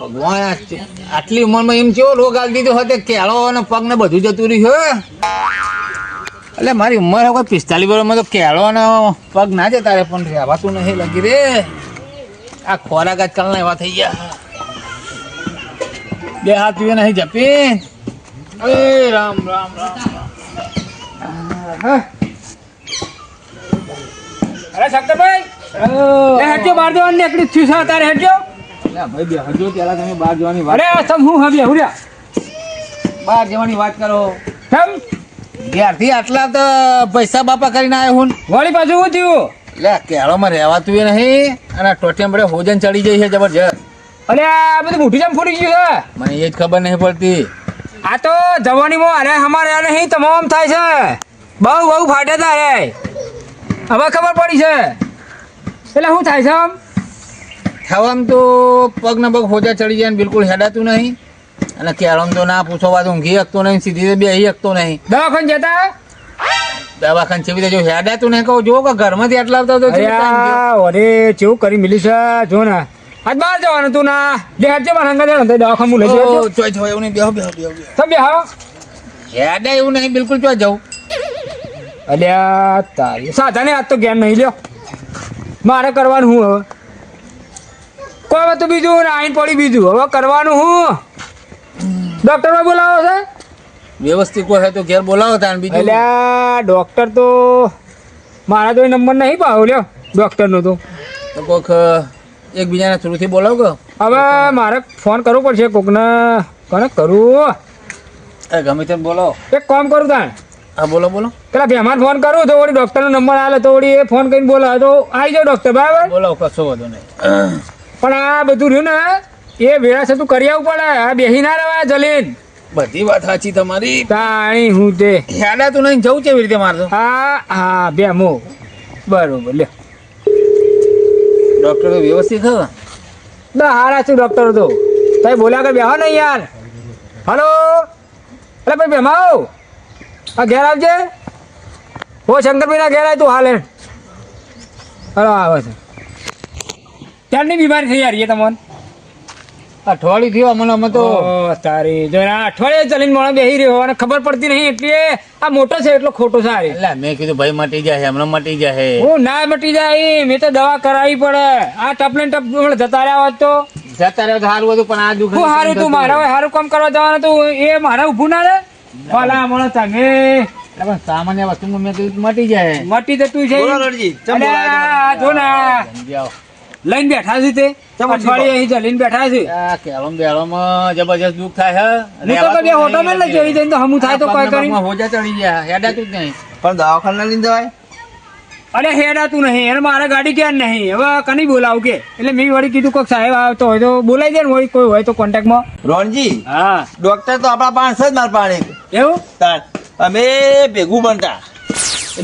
ભગવાન આટલી ઉંમરમાં એમ કેવો રોગ આવી દીધો હતો? કેળો અને પગ બધું જતું રહ્યું એટલે મારી ઉંમર હવે પિસ્તાલીસ વર્ષમાં તો કેળો અને પગ ના જતા રે પણ રહેવાતું નહીં લગી રે. આ ખોરાક આજકાલના એવા થઈ ગયા. બે હાથ પીવે નહીં જપી. એ રામ રામ રામ. અરે શંકરભાઈ એ હેડજો બાર જવાનું નીકળી થયું છે તારે હેડજો. ભાઈ બે હજો પેલા તમે બહાર જવાની વાત અરે સમ હું હવે હુર્યા બહાર જવાની વાત કરો. કેમ? ઘેરથી આટલા તો પૈસા બાપા કરીને આવ્યો હું વળી પાછું શું થયું? લે કેળોમાં રહેવાતું એ નહીં અને ટોટિયા બધે હોજન ચડી જાય છે જબરજસ્ત. અરે આ બધું મોઢું જેમ ફૂટી ગયું છે. મને એ જ ખબર નહીં પડતી. આ તો જવાનીમાં અરે અમારે નહીં તમામ થાય છે. બહુ બહુ ફાટે તારે હવે ખબર પડી છે. એટલે શું થાય છે આમ? થવામ તો પગ ને પગ ફોજા ચડી જાય ને બિલકુલ હેડાતું નહીં. અને કેળોમ તો ના પૂછો વાત ઊંઘી શકતો નહીં સીધી બે શકતો નહીં. દવાખાન જતા? દવાખાને છે જો હેડાતું નહીં કહું જો કે ઘરમાંથી આટલા આવતા તો અરે ચેવી કરી મિલી છે જો ને. આજ બહાર જવાનું તું ના. જે હેડજો મારા હંગા જવાનું દવાખાનું લઈ જજો ઓ, ચોય ચોય એવું નહીં બેહો બેહો બેહો બેહો. તમે હા હેડા એવું નહીં બિલકુલ ચોય જવું અલ્યા તારી સાધાને આજ તો ગેમ નહીં લ્યો. મારે કરવાનું હું હવે? કોઈ હવે તો બીજું આઈન પડી બીજું. હવે કરવાનું હું? ડોક્ટર બોલાવો છે? વ્યવસ્થિત કોઈ હોય તો ઘેર બોલાવો તા બીજું. એટલે ડોક્ટર તો મારા તો નંબર નહીં પાવ્યો લ્યો. ડોક્ટરનો તો. કોઈક એકબીજાના થ્રુથી બોલાવો કે હવે મારે ફોન કરવો પડશે કોકને. કોને કરું? અરે ગમે તેમ બોલો એક કામ કરું તાણ હા બોલો બોલો. પેલા ભેમાન ફોન કરું તો વળી ડોક્ટરનો નંબર આવે તો વળી એ ફોન કરીને બોલાવે તો આવી જાવ ડોક્ટર બરાબર? બોલો કશો વાંધો નહીં. પણ આ બધું રહ્યું ને એ વેળા છે તું કરી આવવું પડે આ બેહી ના રહેવાય જલીન. બધી વાત સાચી તમારી. તાણી હું તે. હેડા તું નહીં જવું કેવી રીતે મારતો હા હા બેમો બરોબર લે ડોક્ટર વ્યવસ્થિત હતા? ના હારા છું ડોક્ટર તો. તમે બોલ્યા કે બેહો ને યાર. હલો? અરે ભાઈ બેમાઓ આ ઘેર આવજે. હો શંકરભાઈ ના ઘેર આય તું હાલે હલો આવે છે. ત્યારની બીમારી થઈ યાર એ તમને? અઠવાડિયું થયું અમને અમે તો તારી જો આ અઠવાડિયે ચલીને મળે બેહી રહ્યો અને ખબર પડતી નહીં એટલે આ મોટો છે એટલો ખોટો આ એટલે મેં કીધું ભાઈ મટી જાય હમણાં મટી જાય. હું ના મટી જાય મેં તો દવા કરાવી પડે. આ ટપલે ટપ જતા રહ્યા હોત તો. જતા રહ્યો તો સારું હતું પણ આ દુઃખ હારું તું મારા હારું કામ કરવા જવાનું તું એ મારા ઊભું ના રે. ભલા મોણો તમે સામાન્ય વસ્તુ મેં કીધું મટી જાય. મટી જતું છે. જો ના લઈને બેઠા છે તે. અઠવાડિયે અહીં જલીને બેઠા છે. આ કેળમ બેળમાં જબરજસ્ત દુઃખ થાય હે? હું તો કદી હોટલ લઈ જઈ જઈને હમું થાય તો કોઈ કરી હોજા ચડી ગયા હેડાતું જ નહીં. પણ દવાખાના લઈને જવાય? અરે હેડાતું નહીં એને મારા ગાડી ક્યાં નહીં? હવે કની બોલાવું કે? એટલે મેં વળી કીધું કોઈક સાહેબ આવતો હોય તો બોલાઈ દે ને વળી કોઈ હોય તો કોન્ટેક્ટમાં રોણજી હા. ડોક્ટર તો આપણા પાંચ જ માર પાણી એવું? અમે ભેગું બનતા.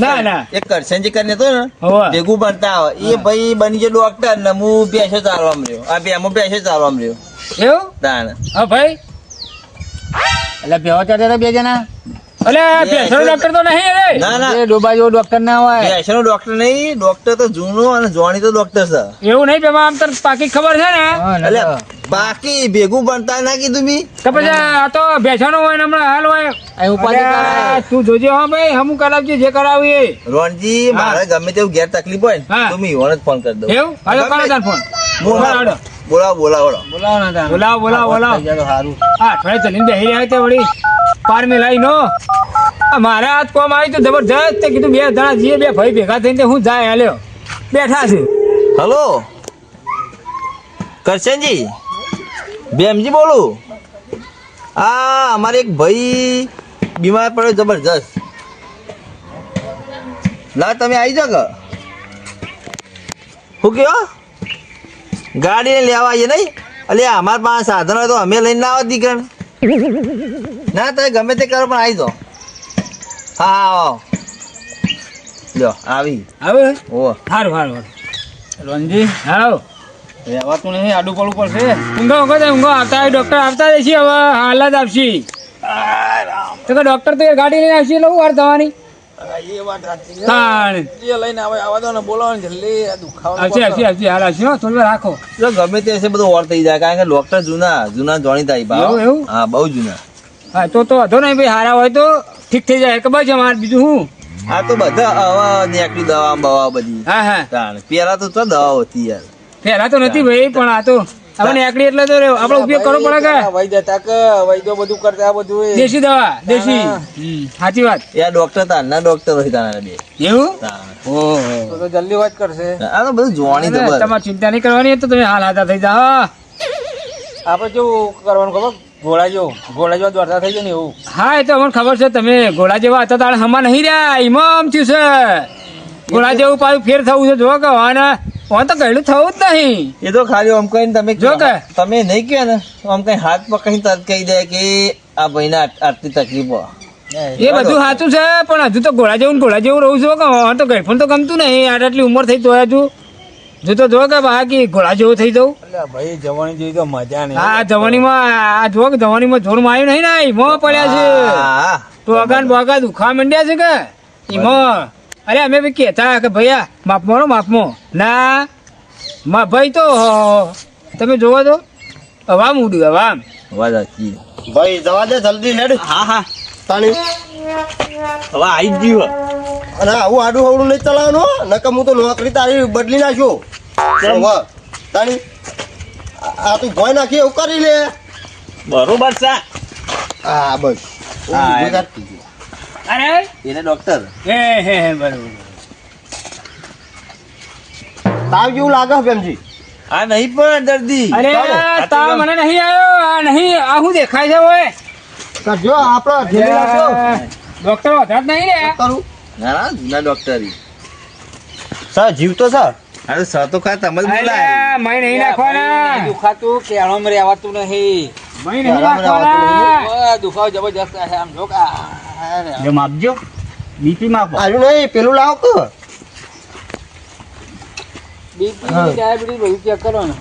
ના ના. એક કરશનજી કરીને તો ને. ભેગું બનતા આવે એ ભાઈ બની જે ડોક્ટર ને હું પેસો ચાલવા મળ્યો. આ બે હું બેસો ચાલવા મળ્યો. એવું? તાણ. હા ભાઈ. એટલે ભેવા ચાલતા બે જણા? અલે ભેંસનો ડોક્ટર તો નહીં અરે? ના ના. એ ડોબા ડોક્ટર ના હોય. બેસો ડોક્ટર નહીં ડોક્ટર તો જૂનો અને જોણી તો ડોક્ટર છે. એવું નહીં પેલા આમ તને પાકી ખબર છે ને? હા, ના એટલે તો. બાકી ભેગું બનતા ના કીધું બી કે પછી આ તો ભેંસનો હોય ને હમણાં હાલ હોય. અહીં ઉપાધિ તું જોજે હા ભાઈ હમું કરાવજે જે કરાવી એ. રોણજી મારે ગમે તેવું ઘેર તકલીફ હોય હા. ને તો જ ફોન કરી દઉં. એવું? હાલો કરો તાર ફોન. બોલાવો બોલાવો બોલાવો બોલાવો, બોલાવો, બોલાવો. હા અઠવાડિયે ચલીને બેહી રહ્યા તે વળી. પાર લઈ નો મારા હાથ કોમ આવી તો જબરજસ્ત કીધું બે જણા જઈએ બે ભાઈ ભેગા થઈને હું જાય હાલ્યો. બેઠા છે. હલો? કરશનજી? બેમજી બોલું? આ અમારે એક ભાઈ બીમાર પડ્યો જબરજસ્ત. ના તમે આવી જાઓ કે શું કયો? ગાડીને લેવા આવીએ નહીં? એટલે અમારા પાસે સાધન હોય તો અમે લઈને ના આવતી કણ ના તમે ગમે તે કરો પણ આવી જાઓ. હા હા આવો. લ્યો આવી. આવે? ઓ. સારું સારું રણજી હાલો રહેવાતું નહીં આડું પડવું પડશે. ઊંઘો ઊંઘો થાય ઊંઘો. આવતા ડોક્ટર આવતા રહેશે હવે હાલત આપશી. તો કે ડોક્ટર તો ગાડી લઈને આવશે એટલે વાર થવાની એ વાત સાચી તાણ લઈને આવે આવા દો ને જલ્દી આ દુખાવાનું હસી હસી હસી હાલ હસી હો થોડી રાખો. જો ગમે તે હશે બધું ઓર થઈ જાય કારણ કે ડોક્ટર જૂના જૂના જાણીતા એવું? હા બહુ જૂના. હા તો તો વાંધો નહીં ભાઈ હારા હોય તો ઠીક થઈ જાય. ખબર છે મારે બીજું હું આ તો બધા આવા નેકડી દવા બવા બધી. હા હા. પેલા તો તો દવા હતી યાર. પેલા તો નથી ભાઈ પણ આ તો હવે નીકળી એટલે તો આપણો ઉપયોગ કરવો પડે કે? વૈદ્ય તક વૈદ્ય બધું કરતા બધું દેશી દવા દેશી. સાચી વાત. યા ડોક્ટર તારના ડોક્ટર હોય તાના બે. એવું. ઓહો. તો તો જલ્દી વાત કરશે. આ તો બધું જોવાની તો તમારે ચિંતા નહીં કરવાની તો તમે હાલ હાથા થઈ જાઓ આપણે કેવું કરવાનું ખબર? ઘોડા જેવો ઘોડા જેવા દોડતા થઈ ગયો ને એવું. હા એ તો અમને ખબર છે તમે ઘોડા જેવા હતા તારે હમણાં નહીં રહ્યા ઇમામ થયું છે. ગોળા જેવું પાછું ફેર થવું છે જો કે વાને વાં તો કહેલું થવું જ નહીં. એ તો ખાલી આમ કહીને તમે જો કે? તમે નહીં કહો ને આમ કઈ હાથ પકડીને તરત કહી દે કે આ ભાઈને આટ- આટલી તકલીફો એ બધું સાચું છે પણ હજુ તો ગોળા જેવું ગોળા ઘોડા જેવું રહું છું કે તો ગઈફોન તો ગમતું નહીં આટ આટલી ઉંમર થઈ તો હજુ. જો તો જો કે બાકી ઘોડા જેવો થઈ જવું એટલે ભાઈ જવાની જેવી તો મજા નહીં. આ જવાનીમાં આ જો કે જવાનીમાં જોર માર્યું નહીં ને ઈમો પડ્યા છે. હા તો અગાન બગા દુખા માંડ્યા છે કે? ઈમો. અરે અમે બી કહેતા કે ભૈયા માપમાં રહો માપમાં. ના મા ભાઈ તો તમે જોવો તો હવા મૂડ્યું હવા વાત સાચી ભાઈ જવા દે જલ્દી હેડ. હા હા. તાણી. હવે આવી જ ગયું અને આવું આડું હવડું નહીં ચલાવવાનું નકર હું તો નોકરી તારી બદલી નાખ્યો તાણી આ- આ તું ભોય નાખી એવું કરી લે. બરોબર છે. હા બસ. હા, ઊભી એમ. કાઢતી ગઈ. અરે? એને ડોક્ટર હે હે હે બરોબર. તાવ જેવું લાગે આ નહીં પણ દર્દી. અરે તાવ મને નહીં આવ્યો આ નહીં. આ દેખાય છે ઓય? જો આપણે ડોક્ટર વધાર નહીં રે. કરું? ના ના ડોક્ટર સર જીવતો સર અરે સ તો ખા તમે જ બોલાય. મય નહીં નાખવાના. દુખાતું કેળામાં રહેવાતું નહીં. મય નહીં નાખવાના. દુખાવ દુખાવો જબરજસ્ત છે આમ જો કે. આ- આ- જો માપજો બીપી માપો. આવ્યું નહીં પેલું લાવ તો. બીપી. ડાયાબિટીસ બધું ચેક કરો ને.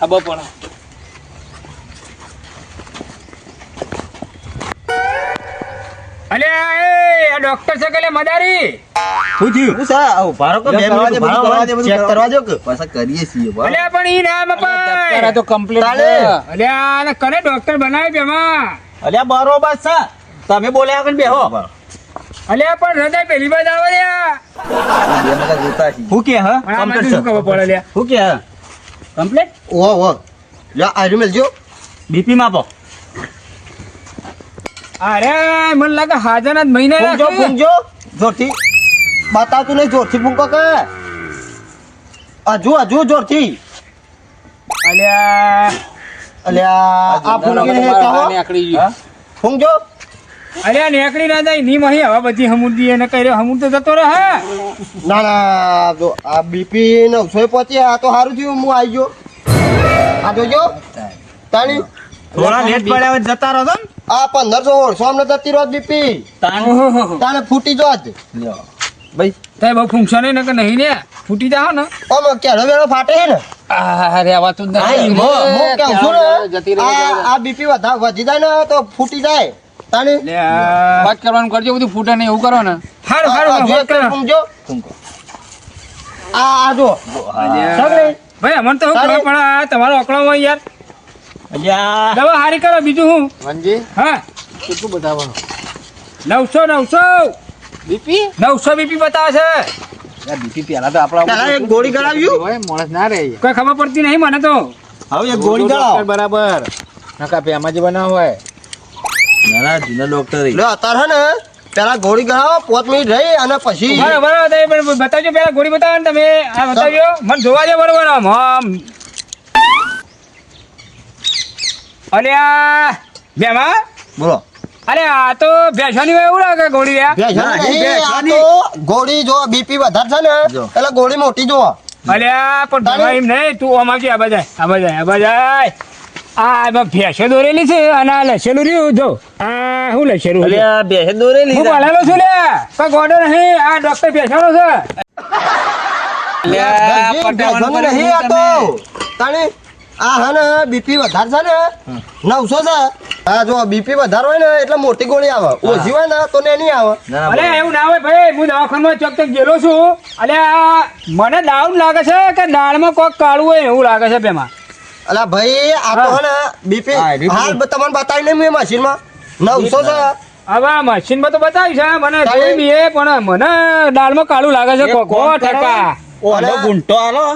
ખબર પડે. અલ્યા એ આ ડોક્ટર છે કે મદારી? થયું હું સા આવ ભારો કે બે મિનિટ ભારો કરવા દે, બધું ચેક કરવા જો કે પાછા કરીએ છીએ. અલ્યા પણ ઈ નામ પર તો કમ્પ્લીટ અલે. આને કને ડોક્ટર બનાવી બેમાં અલ્યા બરોબર છે. તમે બોલ્યા કે બેહો. અલ્યા પણ હૃદય પહેલી બાદ આવે લ્યા. શું કે હા? કમ્પ્લીટ શું ખબર પડે લ્યા? હું કે હા? કમ્પ્લીટ ઓ લ્યા આ આર્યું જો. બીપી માપો અરે મને લાગે હાજર જ મહિને ફૂંકજો રાખે. ફૂંકજો. જોરથી. બતાવતું નહીં જોરથી ફૂંકો કે. હજુ હજુ જોરથી. અલ્યા. અલ્યા આ કહો ના જાય ની મહી હવે બધી હમુરદી એને કહી રહ્યો તો જતો રહે. હા ના ના જો આ બીપી નવસો પહોંચી આ તો સારું થયું હું આવી ગયો. આ જોજો. તાણી થોડા લેટ પડ્યા હોય જતા રહો છો ને? આ પંદરસો સોમ જતી રોજ બીપી તાને ફૂટી જો લ્યો. ભાઈ. તે બહુ ફંક્શન ને કે નહીં ને? ફૂટી જાવ ને. ઓમ કેળો વેળો ફાટે ને? આ રહેવાતું જ હા, મો મો- કે ને? આ જતી રહે. આ બીપી વધા વધી જાય ને તો ફૂટી જાય. તાને વાત કરવાનું કરજો બધું ફૂટે નહીં એવું કરો ને. હારું હારું વાત કરો. ફૂંકજો. આ આ જો. ભાઈ અમને તો ખબર પડે આ તમારો હોય યાર. દવા હારી કરો બીજું હું? વનજી હા. કેટલું બતાવવાનું નવસો નવસો. બીપી? નવસો બીપી બતાવે છે. બીપી પહેલા તો આપણા એક ગોળી ગળાવ્યું? માણસ ના રહે. કોઈ ખબર પડતી નહીં મને તો. હવે એક ગોળી ગળાવો. બરાબર. નકા પેમાં જે બનાવ હોય. ના ના જૂના ડોક્ટર ઈ. લે અત્યારે હે ને પેલા ગોળી ગળાવો પાંચ મિનિટ રહી અને પછી બરોબર બતાવજો પેલા ગોળી બતાવો ને તમે. આ બતાવજો. મને જોવા દે બરોબર આમ આમ અલ્યા બેમાં બોલો. અરે આ તો ભેંસવાની એવું લાગે ગોળી આ આ ગોળી જો બીપી વધારે છે ને એટલે ગોળી મોટી જો અલ્યા પણ ભેમાં એમ નહીં તું આમ આવજે આ બજાય આ જાય. આ બજાય આ ભેંસો દોરેલી છે અને આ લસેલું રહ્યું જો. આ શું લસેલું અલ્યા દોરેલી હું ભણેલો છું લે કોઈ ગોડો નહીં આ ડોક્ટર ભેંસાનો છે. અલ્યા, પટાવાનું નહીં આ તો. તાણી આ હા ને બીપી વધારે છે ને નવસો છે. હા જો બીપી વધારે હોય ને એટલે મોટી ગોળી આવે. ઓછી હોય ને તો ને નહીં આવે અરે એવું ના હોય ભાઈ હું દવાખાનામાં ચોક ચોક ગયેલો છું. અને આ મને ડાઉન લાગે છે કે દાળમાં કોક કાળું હોય એવું લાગે છે બેમાં? અલા ભાઈ આ તો હે. ને બીપી હાલ તમને બતાવી નહીં મેં મશીનમાં નવસો છે. હવે આ મશીનમાં તો બતાવ્યું છે મને જોઈ બી એ પણ મને દાળમાં કાળું લાગે છે કોકો. ટકા અને- ગુંટો આલો.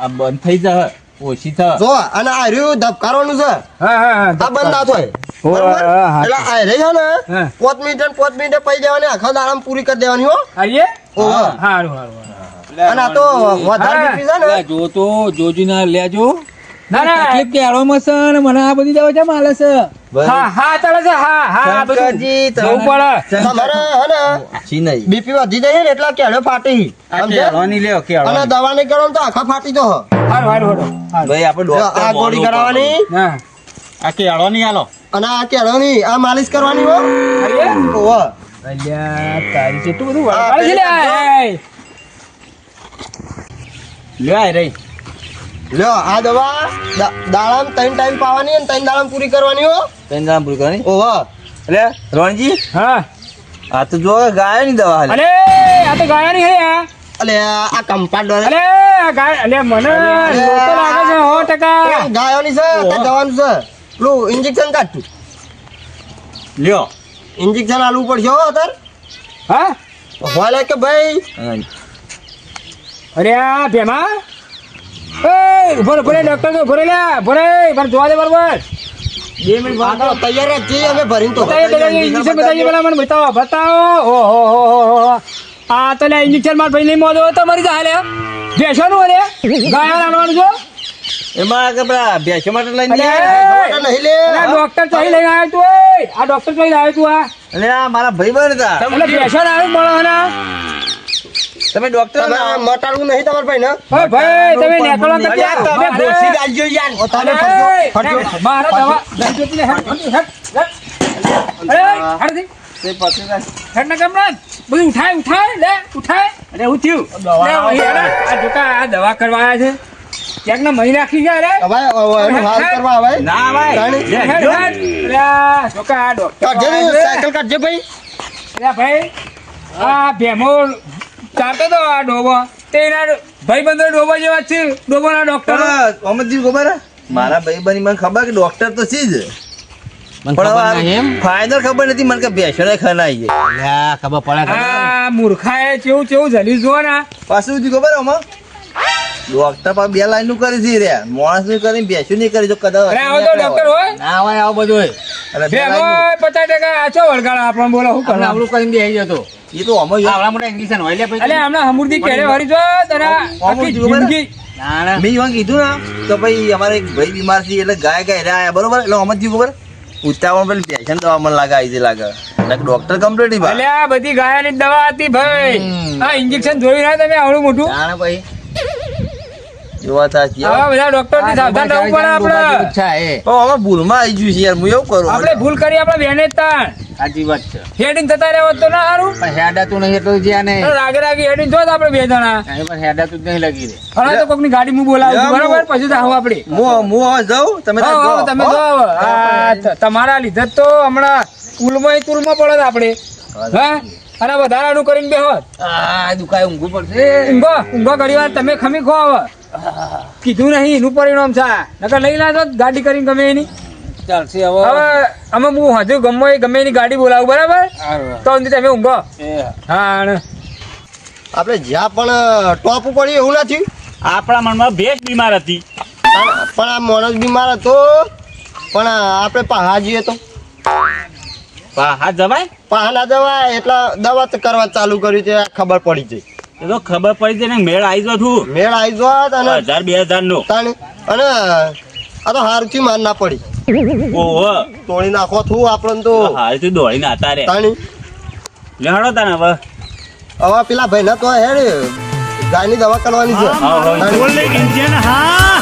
આ બંધ થઈ જાય ઓછી થાય જો અને આ રહ્યું ધબકારવાનું છે. હા હા હા આ બંધ ના થાય. બરોબર? હા, હા. એટલે આ રહી છે ને પાંચ મિનિટ ને પાંચ મિનિટે પૈ દેવાની આખા દાડામાં પૂરી કરી દેવાની હો. આઈએ? ઓહો. સારું સારું સારું. અને આ તો વધારે હા. છે ને. જો તો જોજી ના લેજો ના ના. તકલીફ કેળોમાં છે ને? મને આ બધી દવા કેમ આલે છે? હા હા ચાલે છે. હા હા બધું. જવું પડે. તમારે હે ને છી નહીં. બીપી વધી જાય ને એટલે કેળો ફાટી. સમજે? કેળોની લ્યો અને દવા નહીં કરો ને તો આખા ફાટી તો ભાઈ આપણે ડોક્ટર આ ગોળી કરાવવાની? હા. આ કેળો ની આલો અને આ કેળોની આ માલિશ કરવાની હો. આઈએ ઓહો. અલ્યા તારી કેટલું બધું હા, છે લે આ, એ. લ્યો આ રહી. લ્યો આ દવા દાડામાં ત્રણ ટાઈમ પાવાની અને ત્રણ દાડામાં પૂરી કરવાની હો. ત્રણ દાડા પૂરી કરવાની. ઓહો એટલે રણજી હા. આ તો જો ગાયની દવા હાલે. આ તો ગાયા હે આ. અલે આ કમ્પાઉન્ડર અલે ગાય અલે મને લોતો લાગે છે સો ટકા. ગાયોની છે તે દવાનું છે. પેલું ઇન્જેક્શન કાઢતું લ્યો. ઇન્જેક્શન આલવું પડશે હો અત્યારે હા? ભલે કે ભાઈ? અરે આ ભેમા? એ ઊભો ઊભો ડોક્ટર તો ઊભો રે મને જોવા દે બરોબર. બે મિનિટ આ તૈયાર જ છીએ અમે ભરીને તો ઇન્જેક્શન બતાવીએ પેલા મને બતાવો બતાવો. ઓહો હો હો હો હો. આ તો લે ઇન્જેક્શન માર ભાઈ લઈ મોદો તો મરી જાય લે ભેંસોનું અરે ગાયા લાવવાનું છો એમાં કપડા ભેંસો માટે લઈને અલે નહીં લે. અરે ડોક્ટર ચોઈ લઈને આવ્યો તું આ ડોક્ટર ચોહી આવ્યો તું આ. અલે આ મારા ભાઈ બન હતા એટલે ભેંસો આવ્યું મળો ને તમે ડોક્ટર મટાડવું નહીં તમારા ભાઈ ને ભાઈ તમે નેકળો તો તમે ઘોસી ગાલજો યાર. તમે અરે, ફરજો ફરજો અરે, મારા દવા. જોતી લે, હેડ, હેડ. અરે, હેડ. તે પકડી રાખ. હેડ ને કમરાન. બધું ઉઠાય ઉઠાય લે ઉઠાય. અરે હું થયું લે, અહીં હેડ, આ જોકા આ દવા કરવા આવ્યા છે. ક્યાંક ને મહી નાખી ગયા રે? હવે હવે હાલ કરવા આવે ના ભાઈ. અરે, જોકા આ ડોક્ટર. સાયકલ કાઢજે ભાઈ. અરે ભાઈ આ ભેમો ચાલતો તો આ ડોબો. તે એના ભાઈબંધો ડોબો જેવા છે ડોબોના ડોક્ટર અમરજી ખબર હે? મારા ભાઈ બની મને ખબર કે ડોક્ટર તો છે જ. પણ ફાઇનલ ખબર નથી મને કે ભેંસો ને ખનાઈ છે. લ્યા, ખબર પડે. આ મૂર્ખાએ કેવું કેવું જલી જો ને. પાછું શું ખબર આમાં ડોક્ટર પણ બે લાઈનનું કરી છે રહ્યા માણસનું કરી ભેંસો નહીં કરી કદાચ અરે આવો તો ડોક્ટર હોય. ના હોય આવો બધું હોય. અરે બે પચાસ ટકા આછો વળગાડ આપણને બોલો શું આપણે કરવા આવડું કરીને બેસી જતો એ તો. અમે આવડા મોટા ઇંગ્લિશ હોય લે અલે હમણાં હમુરદી કેરે વાળી જો તારા આખી જિંદગી. મેં કીધું ને તો ભાઈ અમારે એક ભાઈ બીમાર છે એટલે ગાય ગાય રહ્યા બરોબર? એટલે અમે થયું ખબર? ઉતાવળ પેલી ભેંસન દવા મને લાગે આવી લાગે. એટલે ડોક્ટર કમ્પ્લીટ ભાઈ આ બધી ગાયાની દવા હતી ભાઈ. આ ઇન્જેક્શન જોયું ના તમે આવડું મોટું? જાણે ભાઈ. જોવા બધા ડોક્ટરથી સાવધાન રહેવું પડે આપણે. ઈચ્છા એ. પણ આમાં ભૂલમાં આવી ગયું છે યાર. હું એવું કરું. આપણે ભૂલ કરી આપણે બેને તાણ. સાચી વાત છે. હેડિંગ થતા રહેવો તો ના સારું. પણ હેડાતું નહીં એટલું જ્યાં નહીં. રાગે રાગે હેડિંગ જો આપણે બે જણા. પણ હેડાતું જ નહીં લગી રે હવે તો કોકની ગાડી હું બોલાવું બરાબર? પછી તો આવું આપણે હું હું હવે જાઉં તમે જાઓ. તમે હો? જો આ ત- તમારા લીધે તો હમણાં કુલમાં કુલમાં પડે આપણે હા? અને વધારાનું કરીને બેહો આ દુખાય ઊંઘું પડશે. ઊંઘો ઊંઘો ઘડી વાર. તમે ખમી ખો હવે. કીધું નહીં એનું પરિણામ છે. નકર લઈ લાજો ગાડી કરીને ગમે એની. ચાલશે હવે. હવે અમે હું હજુ ગમે એ ગમે એની ગાડી બોલાવું બરાબર? તો અંદર તમે ઊંઘો. હા આપણે જ્યાં પણ ટોપ ઉપર એવું નથી? આપણા મનમાં ભેજ બીમાર હતી. પણ આ માણસ બીમાર હતો. પણ આપણે પાહા જઈએ તો. પાહા જવાય? પહાડ ના જવાય એટલે દવા તો કરવા ચાલુ કર્યું છે ખબર પડી જઈ એ તો ખબર પડી જઈ ને મેળ આવી જો છું. મેળ આવી જો અને હજાર બે હજાર નો અને આ તો હારથી માર ના પડી. ઓહો. તોડી નાખો છું આપણને તો. હાલ તું દોડીને હતા રે. તાણી. લેહડો તને હવે. હવે પેલા ભાઈ ના તો હેડ ગાયની દવા કરવાની છે. હા.